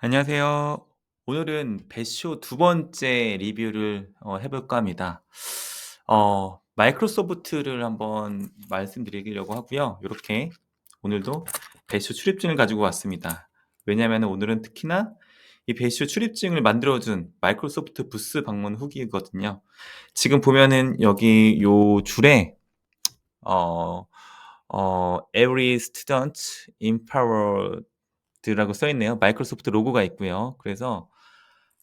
안녕하세요. 오늘은 배쇼 두 번째 리뷰를 어, 해 볼까 합니다. 어, 마이크로소프트를 한번 말씀드리려고 하고요. 이렇게 오늘도 배쇼 출입증을 가지고 왔습니다. 왜냐하면 오늘은 특히나 이 배쇼 출입증을 만들어 준 마이크로소프트 부스 방문 후기거든요. 지금 보면은 여기 요 줄에 어, 어, Every student empowered 라고 써 있네요. 마이크로소프트 로고가 있고요. 그래서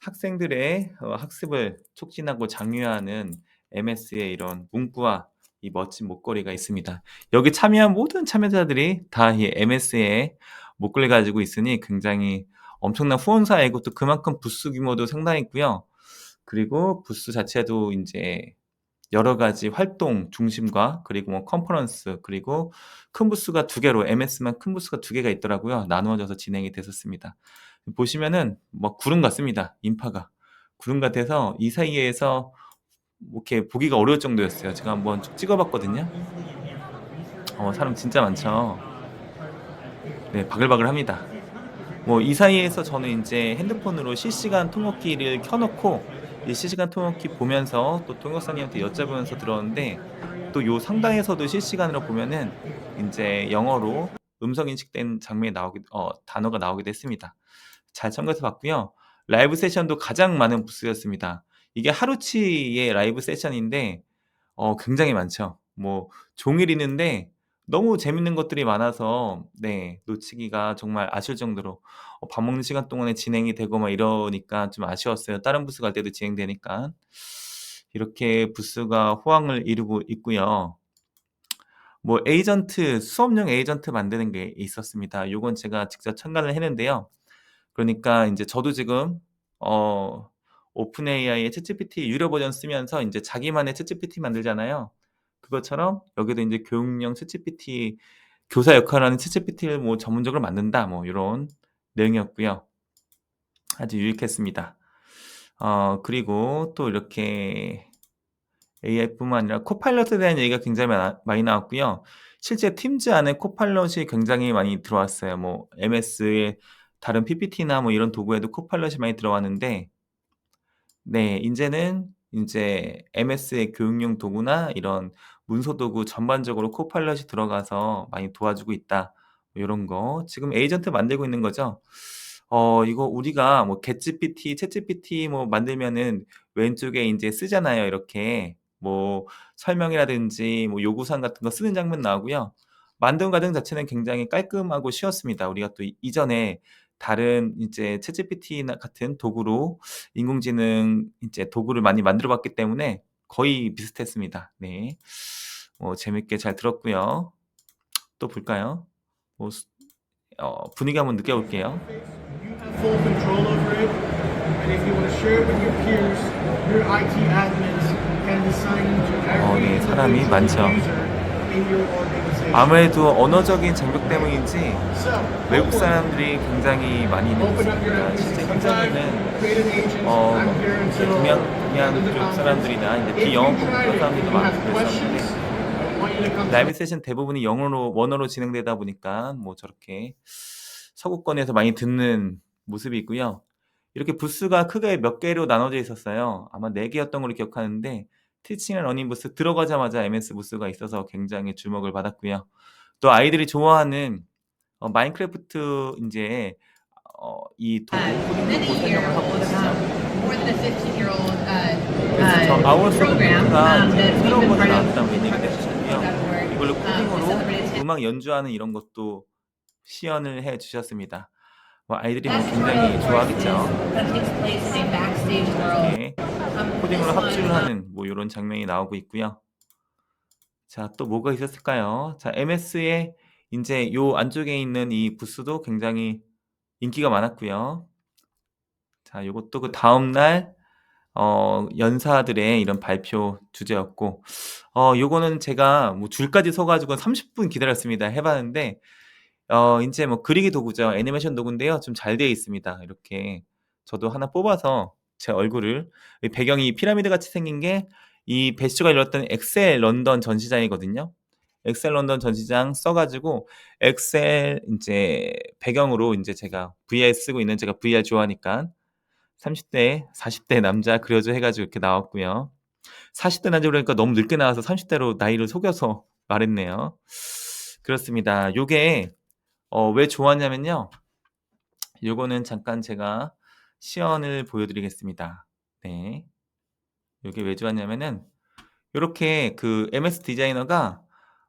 학생들의 어, 학습을 촉진하고 장려하는 MS의 이런 문구와 이 멋진 목걸이가 있습니다. 여기 참여한 모든 참여자들이 다 이 MS의 목걸이 가지고 있으니 굉장히 엄청난 후원사이고 또 그만큼 부스 규모도 상당했고요. 그리고 부스 자체도 이제 여러 가지 활동 중심과 그리고 뭐 컨퍼런스 그리고 큰 부스가 두 개로 MS만 큰 부스가 두 개가 있더라고요. 나누어져서 진행이 됐었습니다. 보시면은 뭐 구름 같습니다. 인파가. 구름 같아서 이 사이에서 뭐 이렇게 보기가 어려울 정도였어요. 제가 한번 쭉 찍어봤거든요. 어, 사람 진짜 많죠. 네, 바글바글합니다. 뭐 이 사이에서 저는 이제 핸드폰으로 실시간 통역기를 켜놓고 이 실시간 통역기 보면서 또 통역사님한테 여쭤보면서 들었는데 또 요 상단에서도 실시간으로 보면은 이제 영어로 음성 인식된 장면이 나오기 어, 단어가 나오기도 했습니다. 잘 참고해서 봤고요. 라이브 세션도 가장 많은 부스였습니다. 이게 하루치의 라이브 세션인데 어, 굉장히 많죠. 뭐 종일 있는데 너무 재밌는 것들이 많아서 네 놓치기가 정말 아쉬울 정도로 어, 밥 먹는 시간 동안에 진행이 되고 막 이러니까 좀 아쉬웠어요. 다른 부스 갈 때도 진행되니까. 이렇게 부스가 호황을 이루고 있고요. 뭐 에이전트 수업용 에이전트 만드는 게 있었습니다. 요건 제가 직접 참가를 했는데요. 그러니까 인제 저도 지금 어 오픈 AI의 챗GPT 유료 버전 쓰면서 인제 자기만의 챗GPT 만들잖아요. 그것처럼 여기도 인제 교육용 챗GPT 교사 역할을 하는 챗GPT를 뭐 전문적으로 만든다 뭐 요런 내용이었고요. 아주 유익했습니다. 어 그리고 또 이렇게 AI뿐만 아니라 코파일럿에 대한 얘기가 굉장히 많이 나왔고요. 실제 팀즈 안에 코파일럿이 굉장히 많이 들어왔어요. 뭐 MS의 다른 PPT나 뭐 이런 도구에도 코파일럿이 많이 들어왔는데 네 인제는 인제 MS의 교육용 도구나 이런 문서 도구 전반적으로 코파일럿이 들어가서 많이 도와주고 있다. 뭐 요런 거. 지금 에이전트 만들고 있는 거죠. 어 이거 우리가 뭐 겟GPT, 챗GPT 뭐 만들면은 왼쪽에 인제 쓰잖아요, 이렇게. 뭐 설명이라든지 뭐 요구사항 같은 거 쓰는 장면 나오고요. 만드는 과정 자체는 굉장히 깔끔하고 쉬웠습니다. 우리가 또 이 이전에 다른 이제 챗GPT나 같은 도구로 인공지능 이제 도구를 많이 만들어 봤기 때문에 거의 비슷했습니다. 네. 뭐 재밌게 잘 들었고요. 또 볼까요? 뭐수어 분위기 한번 느껴 볼게요. full control over it. And if you want to share it with your peers, your IT admins can assign you to 어, 네, 사람이 많죠. 아무래도 언어적인 장벽 때문인지 외국 사람들이 굉장히 많이 있는 것 같습니다. 실제 현장에는. 어, 동양, 동양 쪽. 사람들이나 이제 If you 비영어 try it, 사람들도 많고 그랬었는데 라이브 세션 대부분이 영어로 원어로 진행되다 보니까 뭐 저렇게 서구권에서 많이 듣는 모습이 있고요. 이렇게 부스가 크게 몇 개로 나눠져 있었어요. 아마 4개였던 걸로 기억하는데 티칭 앤 러닝 부스 들어가자마자 MS 부스가 있어서 굉장히 주목을 받았고요. 또 아이들이 좋아하는 어, 마인크래프트 인제 어, 이 도구 uh, 코딩 도구 year 설명을 하고 있어요. about more than a 15 year old uh, 그래서 저 uh, 아워스 program 소프트가 um, 이제 새로운 of. 나왔다고 얘기를 해주셨고요. 이걸로 Um, 코딩으로 음악 연주하는 이런 것도 시연을 해 주셨습니다. 뭐 아이들이 뭐 굉장히 좋아하겠죠. 이렇게 Um, 코딩으로 합주를 um, 하는 뭐 요런 장면이 나오고 있고요. 자, 또 뭐가 있었을까요? 자, MS의 인제 요 안쪽에 있는 이 부스도 굉장히 인기가 많았고요. 자, 요것도 그 다음 날 어 연사들의 이런 발표 주제였고 어 요거는 제가 뭐 줄까지 서 가지고 30분 기다렸습니다. 해 봤는데 어 인제 뭐 그리기 도구죠. 애니메이션 도구인데요. 좀 잘 되어 있습니다. 이렇게 저도 하나 뽑아서 제 얼굴을 이 배경이 피라미드 같이 생긴 게 이 배시가 열렸던 엑셀 런던 전시장이거든요. 엑셀 런던 전시장 써 가지고 엑셀 인제 배경으로 인제 제가 VR 쓰고 있는 제가 VR 좋아하니까 30 대, 40 대 남자 그려줘 해 가지고 이렇게 나왔고요. 40 대 남자 그러니까 너무 늦게 나와서 30 대로 나이를 속여서 말했네요. 그렇습니다. 요게 어 왜 좋았냐면요. 요거는 잠깐 제가 시연을 보여 드리겠습니다. 네. 요게 왜 좋았냐면은 요렇게 그 MS 디자이너가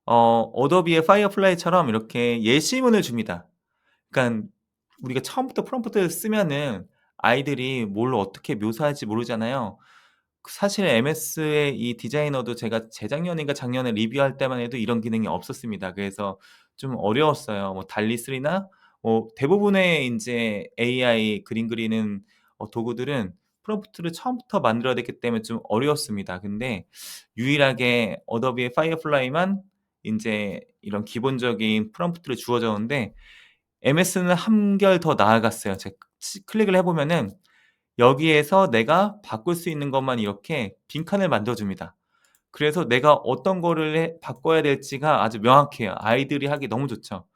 어 어도비의 파이어플라이처럼 이렇게 예시문을 줍니다. 그러니깐 우리가 처음부터 프롬프트를 쓰면은 아이들이 뭘 어떻게 묘사할지 모르잖아요. 그 사실 MS의 이 디자이너도 제가 재작년인가 작년에 리뷰할 때만 해도 이런 기능이 없었습니다. 그래서 좀 어려웠어요. 뭐 달리3나 뭐 대부분의 인제 AI 그림 그리는 어 도구들은 프롬프트를 처음부터 만들어야 됐기 때문에 좀 어려웠습니다. 근데 유일하게 어도비의 파이어플라이만 인제 이런 기본적인 프롬프트를 주어 줬는데 MS는 한결 더 나아갔어요. 제가 치 클릭을 해 보면은 여기에서 내가 바꿀 수 있는 것만 이렇게 빈칸을 만들어 줍니다. 그래서 내가 어떤 거를 해 바꿔야 될지가 아주 명확해요. 아이들이 하기 너무 좋죠.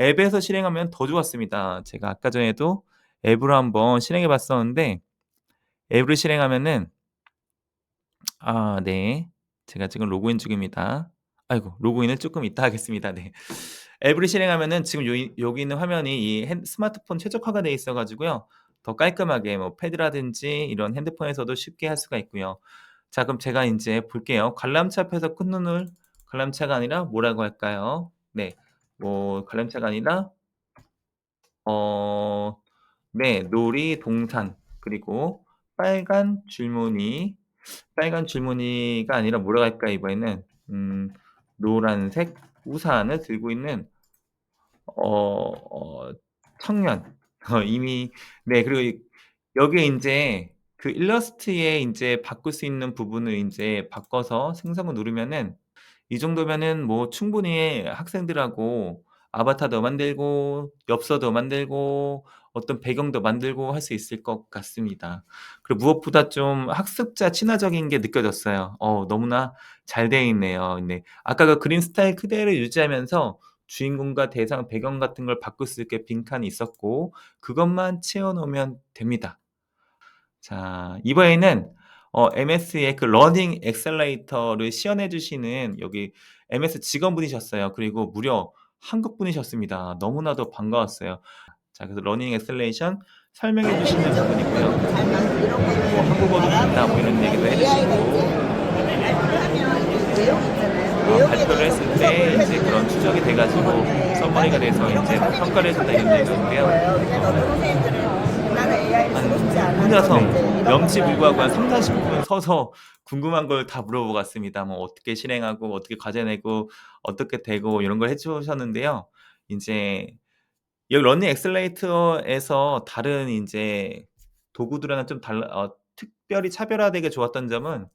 앱에서 실행하면 더 좋았습니다. 제가 아까 전에도 앱으로 한번 실행해 봤었는데 앱으로 실행하면은 아 네. 제가 지금 로그인 중입니다. 아이고 로그인을 쪼끔 이따 하겠습니다. 네. 앱으로 실행하면은 지금 요 여기 있는 화면이 이 핸 스마트폰 최적화가 돼 있어 가지고요. 더 깔끔하게 뭐 패드라든지 이런 핸드폰에서도 쉽게 할 수가 있고요. 자 그럼 제가 인제 볼게요. 관람차 앞에서 큰 눈을 관람차가 아니라 뭐라고 할까요? 네. 뭐 관람차가 아니라 어 네 놀이동산 그리고 빨간 줄무늬, 빨간 줄무늬가 아니라 뭐라고 할까요 이번에는? 음 노란색 우산을 들고 있는 어 어 청년. 어 이미 네 그리고 이 여기에 인제 그 일러스트에 인제 바꿀 수 있는 부분을 인제 바꿔서 생성을 누르면은 이 정도면은 뭐 충분히 학생들하고 아바타도 만들고 엽서도 만들고 어떤 배경도 만들고 할 수 있을 것 같습니다. 그리고 무엇보다 좀 학습자 친화적인 게 느껴졌어요. 어 너무나 잘 되어 있네요. 네. 아까 그 그림 스타일 그대로 유지하면서 주인공과 대상 배경 같은 걸 바꿀 수 있게 빈칸이 있었고 그것만 채워 놓으면 됩니다. 자 이번에는 어 MS의 그 러닝 엑셀레이터를 시연해 주시는 여기 MS 직원분이셨어요. 그리고 무려 한국 분이셨습니다. 너무나도 반가웠어요. 자 그래서 러닝 엑셀레이션 설명해 주시는 부분이고요. 뭐 한국어도 된다 뭐 이런 얘기도 해 주시고 어 발표를 했을 때 인제 그런 추적이 돼 가지고 서머리가 돼서 인제 평가를 해 준다 이런 얘기 였는데요. 한 혼자서 명치불구하고 한30-40분 서서 궁금한 걸 다 물어보고 갔습니다. 뭐 어떻게 실행하고 어떻게 과제 내고 어떻게 되고 이런 걸 해 주셨는데요. 인제 여기 러닝 엑셀레이터에서 다른 인제 도구들과는 좀 달라 어 특별히 차별화되게 좋았던 점은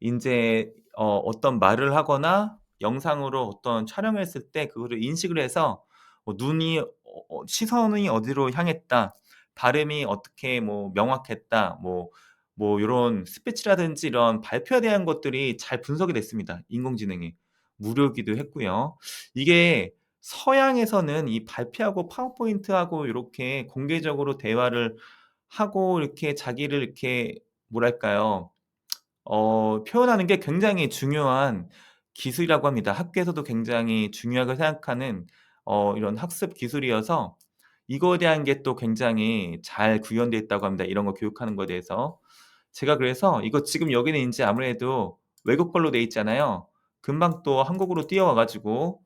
인제 어 어떤 말을 하거나 영상으로 어떤 촬영을 했을 때 그거를 인식을 해서 뭐 눈이 어어 시선이 어디로 향했다. 발음이 어떻게 뭐 명확했다. 뭐뭐 요런 스피치라든지 이런 발표에 대한 것들이 잘 분석이 됐습니다, 인공지능이. 무료이기도 했고요. 이게 서양에서는 이 발표하고 파워포인트하고 요렇게 공개적으로 대화를 하고 이렇게 자기를 이렇게 뭐랄까요? 어 표현하는 게 굉장히 중요한 기술이라고 합니다. 학교에서도 굉장히 중요하게 생각하는 어 이런 학습 기술이어서 이거에 대한 게 또 굉장히 잘 구현되어 있다고 합니다, 이런 거 교육하는 거에 대해서. 제가 그래서 이거 지금 여기는 인제 아무래도 외국 걸로 돼 있잖아요. 금방 또 한국어로 뛰어와 가지고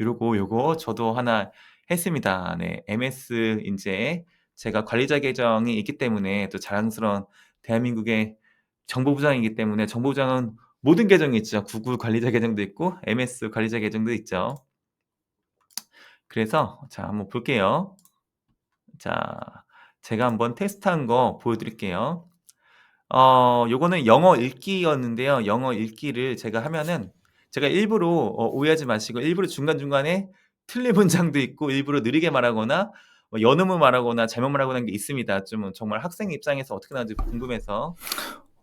요러고 요거 저도 하나 했습니다. 네. MS 인제 제가 관리자 계정이 있기 때문에 또 자랑스러운 대한민국의 정보부장이기 때문에 정보부장은 모든 계정이 있죠. 구글 관리자 계정도 있고 MS 관리자 계정도 있죠. 그래서 자 한번 볼게요. 자 제가 한번 테스트한 거 보여 드릴게요. 어 요거는 영어 읽기였는데요. 영어 읽기를 제가 하면은 제가 일부러 어 오해하지 마시고 일부러 중간중간에 틀린 문장도 있고 일부러 느리게 말하거나 뭐 연음을 말하거나 잘못 말하거나 하는 게 있습니다. 좀 정말 학생 입장에서 어떻게 나올지 궁금해서.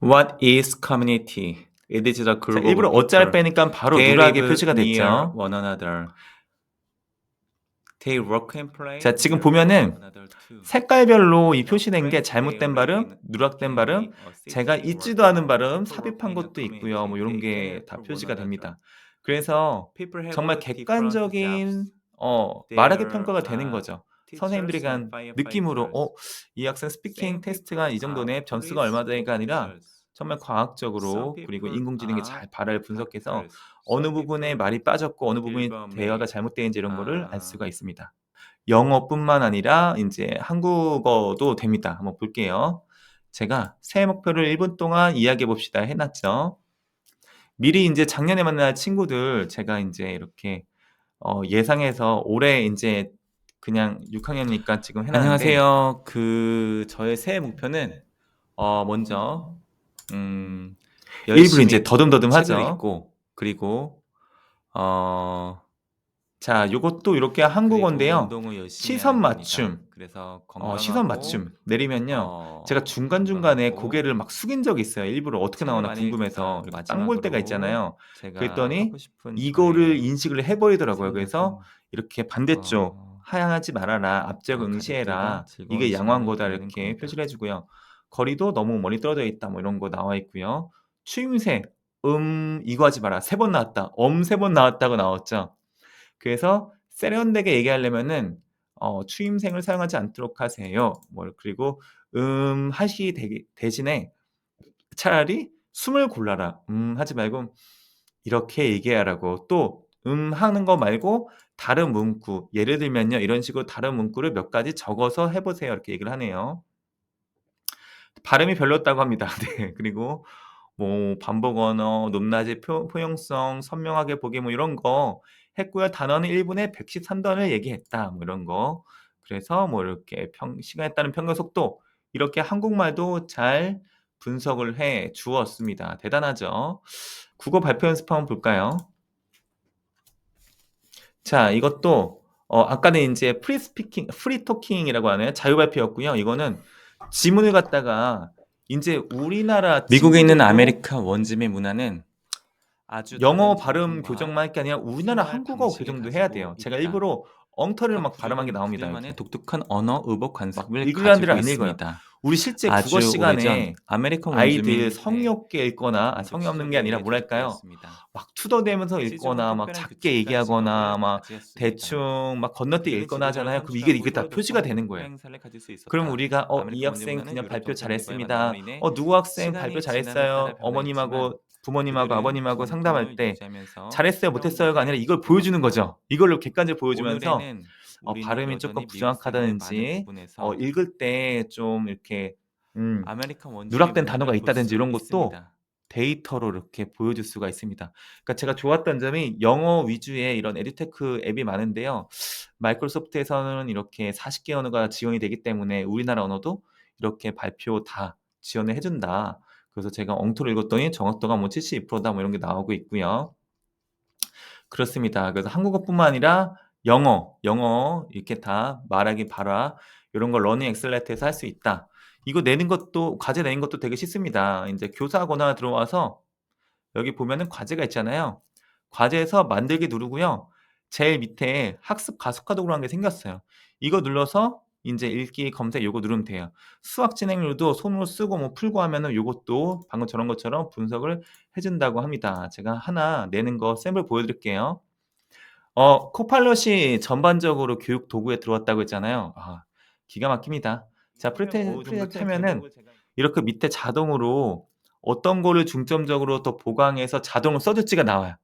What is community? It is the group 일부러 어짜를 빼니까 바로 누락에 표시가 됐죠. One another. 자, 지금 보면은 색깔별로 이 표시된 게 잘못된 발음, 누락된 발음, 제가 잊지도 않은 발음, 삽입한 것도 있고요. 뭐 이런 게 다 표시가 됩니다. 그래서 정말 객관적인 어, 말하기 평가가 되는 거죠. 선생님들이 간 느낌으로 어, 이 학생 스피킹 테스트가 이 정도네 점수가 얼마 되니까 아니라 정말 과학적으로 그리고 인공지능이 잘 발화를 분석해서 어느 부분에 말이 빠졌고 어느 부분이 대화가 잘못되는지 이런 거를 알 수가 있습니다. 영어뿐만 아니라 이제 한국어도 됩니다. 한번 볼게요. 제가 새해 목표를 1분 동안 이야기해 봅시다 해놨죠. 미리 이제 작년에 만난 친구들 제가 이제 이렇게 어, 예상해서 올해 이제 그냥 6학년이니까 지금 해놨는데 안녕하세요. 그 저의 새해 목표는 어, 먼저 음, 일부러 이제 더듬더듬하죠. 읽고 그리고 어, 자, 요것도 이렇게 한국어인데요. 시선 맞춤. 그래서 어, 시선 맞춤 내리면요. 제가 중간 중간에 고개를 막 숙인 적이 있어요. 일부러 어떻게 나오나 궁금해서 땅볼 때가 있잖아요. 그랬더니 이거를 인식을 해버리더라고요. 그래서 이렇게 반대쪽 하향하지 말아라, 앞쪽 응시해라. 이게 양호한 거다 이렇게 표시를 해주고요. 거리도 너무 멀리 떨어져 있다 뭐 이런 거 나와 있고요. 추임새 음 이거 하지 마라 세 번 나왔다 엄 세 번 나왔다고 나왔죠. 그래서 세련되게 얘기하려면은 어, 추임생을 사용하지 않도록 하세요. 뭐 그리고 음 하시 대, 대신에 차라리 숨을 골라라. 음 하지 말고 이렇게 얘기하라고 또 음 하는 거 말고 다른 문구 예를 들면요 이런 식으로 다른 문구를 몇 가지 적어서 해보세요 이렇게 얘기를 하네요. 발음이 별로였다고 합니다. 네. 그리고 뭐 반복 언어, 높낮이 표, 포용성, 선명하게 보기 뭐 이런 거 했고요. 단어는 1분에 113단을 얘기했다. 뭐 이런 거. 그래서 뭐 이렇게 평, 시간에 따른 평균 속도 이렇게 한국말도 잘 분석을 해 주었습니다. 대단하죠? 국어 발표 연습 한번 볼까요? 자, 이것도 어, 아까는 이제 프리 스피킹, 프리 토킹이라고 하는 자유 발표였고요. 이거는 지문을 갖다가 이제 우리나라 미국에 있는 아메리카 원주민 문화는 아주 영어 발음 교정만 할 게 아니라 우리나라 한국어 교정도 해야 돼요. 제가 일부러 엉터리를 막 발음한 게 나옵니다. 이렇게. 독특한 언어 의복 관습을 읽으려는 안 읽어요. 우리 실제 국어 시간에 아메리칸 아이들 성의 없게 읽거나 아, 성의 없는 게 아니라 뭐랄까요? 막 투덜대면서 읽거나 막 작게 얘기하거나 막 대충 막 건너뛰기 읽거나 하잖아요. 그럼 이게 이게 다 표시가 되는 거예요. 그럼 우리가 어 이 학생 그냥 발표 잘했습니다. 어 누구 학생 발표 잘했어요. 어머님하고 부모님하고 아버님하고 상담할 때 잘했어요 못했어요가 아니라 이걸 보여주는 거죠. 이걸로 객관적으로 보여주면서 어, 발음이 조금 부정확하다든지 어, 읽을 때 좀 이렇게 음, 누락된 단어가 있다든지 이런 것도 데이터로 이렇게 보여줄 수가 있습니다. 그러니까 제가 좋았던 점이 영어 위주의 이런 에듀테크 앱이 많은데요. 마이크로소프트에서는 이렇게 40개 언어가 지원이 되기 때문에 우리나라 언어도 이렇게 발표 다 지원을 해준다. 그래서 제가 엉터리 읽었더니 정확도가 뭐 72%다 뭐 이런 게 나오고 있고요. 그렇습니다. 그래서 한국어뿐만 아니라 영어, 영어 이렇게 다 말하기 발화 이런 걸 러닝 엑셀레이트에서 할 수 있다. 이거 내는 것도 과제 내는 것도 되게 쉽습니다. 이제 교사거나 들어와서 여기 보면은 과제가 있잖아요. 과제에서 만들기 누르고요. 제일 밑에 학습 가속화 도구라는 게 생겼어요. 이거 눌러서 인제 읽기 검색 요거 누르면 돼요. 수학 진행률도 손으로 쓰고 뭐 풀고 하면은 요것도 방금 저런 것처럼 분석을 해 준다고 합니다. 제가 하나 내는 거 샘플 보여 드릴게요. 어 코팔롯이 전반적으로 교육 도구에 들어왔다고 했잖아요. 아 기가 막힙니다. 자 프리테 프리테스트 하면은 이렇게 밑에 자동으로 어떤 거를 중점적으로 더 보강해서 자동으로 써 줄지가 나와요.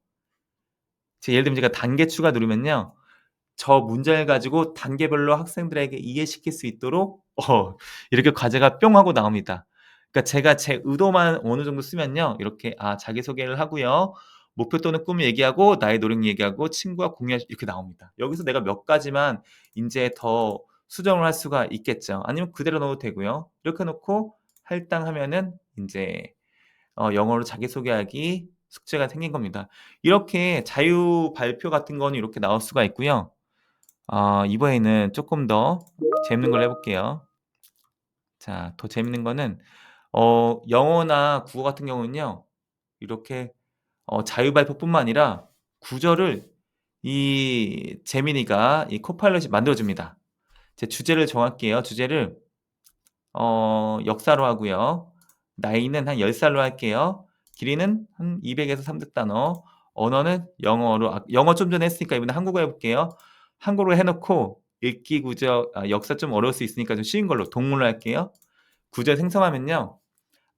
제 예를 들면 제가 단계 추가 누르면요. 저 문제를 가지고 단계별로 학생들에게 이해시킬 수 있도록 어 이렇게 과제가 뿅 하고 나옵니다. 그러니까 제가 제 의도만 어느 정도 쓰면요. 이렇게 아 자기소개를 하고요. 목표 또는 꿈을 얘기하고 나의 노력 얘기하고 친구와 공유할 이렇게 나옵니다. 여기서 내가 몇 가지만 인제 더 수정을 할 수가 있겠죠. 아니면 그대로 넣어도 되고요. 이렇게 놓고 할당하면은 인제 어 영어로 자기소개하기 숙제가 생긴 겁니다. 이렇게 자유 발표 같은 거는 이렇게 나올 수가 있고요. 어 이번에는 쪼끔 더 재밌는 걸 해 볼게요. 자 더 재밌는 거는 어 영어나 국어 같은 경우는요. 이렇게 어 자유 발표뿐만 아니라 구절을 이 제미니가 이 코파일럿이 만들어 줍니다. 제 주제를 정할게요. 주제를 어 역사로 하고요. 나이는 한 10살로 할게요. 길이는 한 200에서 300 단어. 언어는 영어로 아 영어 좀 전에 했으니까 이번에 한국어 해 볼게요. 한국어로 해 놓고 읽기 구절 아 역사 좀 어려울 수 있으니까 좀 쉬운 걸로 동물로 할게요. 구절 생성하면요.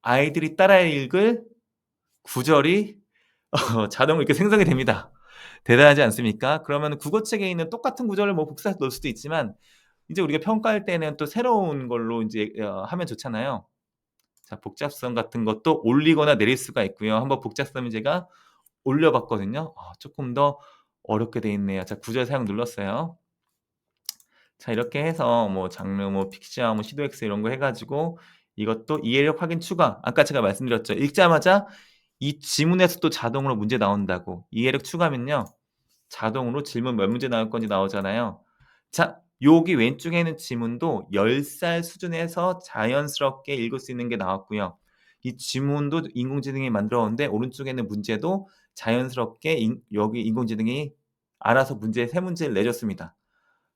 아이들이 따라 읽을 구절이 어 자동으로 이렇게 생성이 됩니다. 대단하지 않습니까? 그러면 국어책에 있는 똑같은 구절을 뭐 복사해서 넣을 수도 있지만 이제 우리가 평가할 때는 또 새로운 걸로 인제 어 하면 좋잖아요. 자 복잡성 같은 것도 올리거나 내릴 수가 있고요. 한번 복잡성을 제가 올려 봤거든요. 아 쪼끔 더 어렵게 돼 있네요. 자 구절 사용 눌렀어요. 자 이렇게 해서 뭐 장르 뭐 픽샤 뭐 시도X 이런 거 해 가지고 이것도 이해력 확인 추가 아까 제가 말씀드렸죠. 읽자마자 이 지문에서 또 자동으로 문제 나온다고. 이해력 추가하면요. 자동으로 질문 몇 문제 나올 건지 나오잖아요. 자 여기 왼쪽에 있는 지문도 10살 수준에서 자연스럽게 읽을 수 있는 게 나왔고요. 이 지문도 인공지능이 만들어 왔는데 오른쪽에 있는 문제도 자연스럽게 인 여기 인공지능이 알아서 문제 3 문제를 내줬습니다.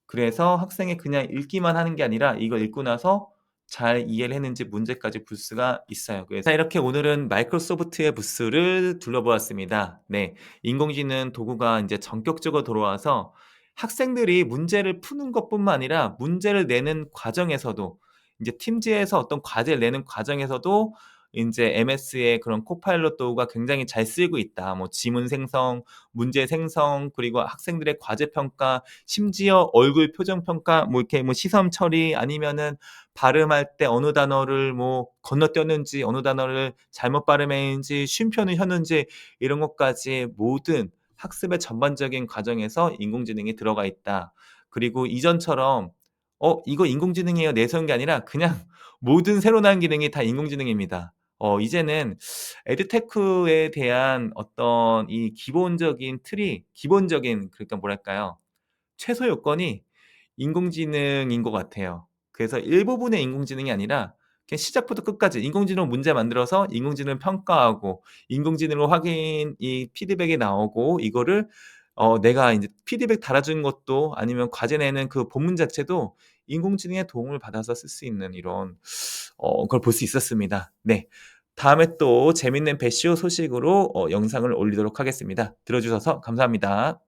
그래서 학생이 그냥 읽기만 하는 게 아니라 이걸 읽고 나서 잘 이해를 했는지 문제까지 풀 수가 있어요. 그래서 이렇게 오늘은 마이크로소프트의 부스를 둘러보았습니다. 네. 인공지능 도구가 인제 전격적으로 들어와서 학생들이 문제를 푸는 것뿐만 아니라 문제를 내는 과정에서도 인제 팀즈에서 어떤 과제를 내는 과정에서도 인제 MS의 그런 코파일럿 도구가 굉장히 잘 쓰이고 있다. 뭐 지문 생성, 문제 생성, 그리고 학생들의 과제 평가, 심지어 얼굴 표정 평가, 뭐 이렇게 뭐 시선 처리 아니면은 발음할 때 어느 단어를 뭐 건너뛰었는지, 어느 단어를 잘못 발음했는지, 쉼표는 혔는지 이런 것까지 모든 학습의 전반적인 과정에서 인공지능이 들어가 있다. 그리고 이전처럼 '어 이거 인공지능이에요.' 내세운 게 아니라 그냥 모든 새로 나온 기능이 다 인공지능입니다. 어 이제는 에듀테크에 대한 어떤 이 기본적인 틀이 기본적인 그러니까 뭐랄까요? 최소 요건이 인공지능인 것 같아요. 그래서 일부분의 인공지능이 아니라 그냥 시작부터 끝까지 인공지능 문제 만들어서 인공지능 평가하고 인공지능으로 확인 이 피드백이 나오고 이거를 어 내가 인제 피드백 달아주는 것도 아니면 과제 내는 그 본문 자체도 인공지능의 도움을 받아서 쓸 수 있는 이런 어 걸 볼 수 있었습니다. 네. 다음에 또 재밌는 배시오 소식으로 어 영상을 올리도록 하겠습니다. 들어 주셔서 감사합니다.